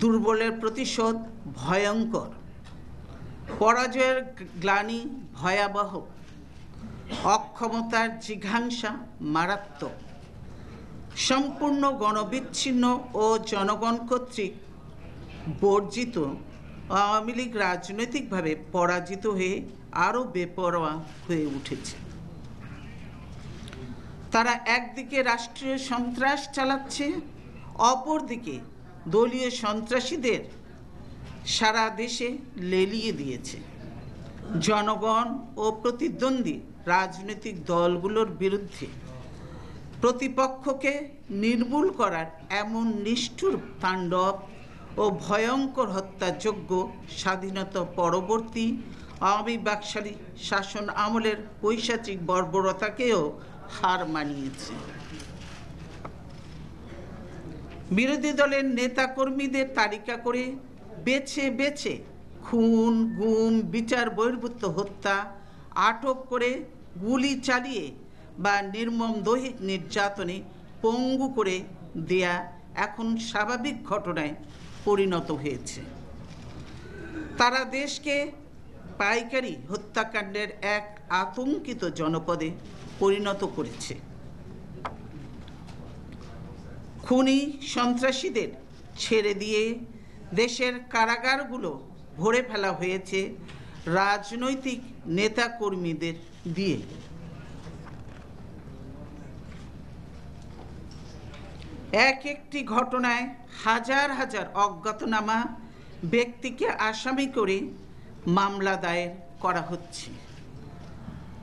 দুর্বলের প্রতিশোধ ভয়ঙ্কর। পরাজয়ের গ্লানি ভয়াবহ। অক্ষমতার জিঘাংসা মারাত্মক। সম্পূর্ণ গণবিচ্ছিন্ন ও জনগণ কর্তৃক বর্জিত আওয়ামী লীগ রাজনৈতিকভাবে পরাজিত হয়ে আরও বেপরোয়া হয়ে উঠেছে। তারা একদিকে রাষ্ট্রীয় সন্ত্রাস চালাচ্ছে, অপরদিকে দলীয় সন্ত্রাসীদের সারা দেশে লেলিয়ে দিয়েছে। জনগণ ও প্রতিদ্বন্দ্বী রাজনৈতিক দলগুলোর বিরুদ্ধে প্রতিপক্ষকে নির্মূল করার এমন নিষ্ঠুর তাণ্ডব ও ভয়ঙ্কর হত্যাযোগ্য স্বাধীনতা পরবর্তী আওয়ামী বাকশালী শাসন আমলের পৈশাচিক বর্বরতাকেও হার মানিয়েছে। বিরোধী দলের নেতাকর্মীদের তালিকা করে বেছে বেছে খুন, গুম, বিচার, বহির্ভূত হত্যা আটক করে গুলি চালিয়ে বা নির্মম দৈহিক নির্যাতনে পঙ্গু করে দেয়া এখন স্বাভাবিক ঘটনায় পরিণত হয়েছে। তারা দেশকে পাইকারি হত্যাকাণ্ডের এক আতঙ্কিত জনপদে পরিণত করেছে। খুনি সন্ত্রাসীদের ছেড়ে দিয়ে দেশের কারাগারগুলো ভরে ফেলা হয়েছে রাজনৈতিক নেতাকর্মীদের দিয়ে। এক একটি ঘটনায় হাজার হাজার অজ্ঞাতনামা ব্যক্তিকে আসামি করে মামলা দায়ের করা হচ্ছে।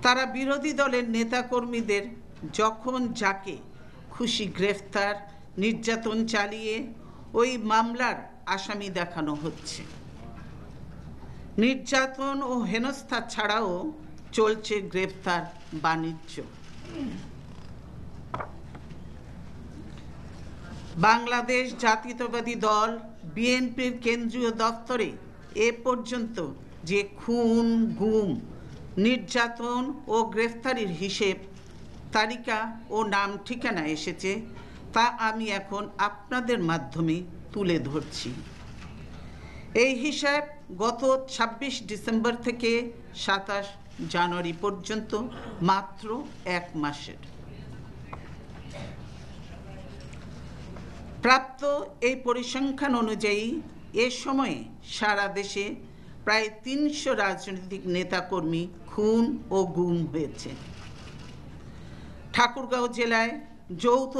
তারা বিরোধী দলের নেতাকর্মীদের যখন যাকে খুশি গ্রেফতার নির্যাতন চালিয়ে ওই মামলার আসামি দেখানো হচ্ছে। নির্যাতন ও হেনস্থা ছাড়াও চলছে গ্রেফতার বাণিজ্য। বাংলাদেশ জাতীয়তাবাদী দল বিএনপির কেন্দ্রীয় দপ্তরে এ পর্যন্ত যে খুন, গুম, নির্যাতন ও গ্রেফতারির হিসেব, তালিকা ও নাম ঠিকানা এসেছে তা আমি এখন আপনাদের মাধ্যমে তুলে ধরছি। এই হিসাব গত ২৬ ডিসেম্বর থেকে সাতাশ জানুয়ারি পর্যন্ত মাত্র এক মাসের। প্রাপ্ত এই পরিসংখ্যান অনুযায়ী এ সময়ে সারা দেশে প্রায় তিনশো রাজনৈতিক নেতাকর্মী খুন ও গুম হয়েছে। ঠাকুরগাঁও জেলায় যৌথ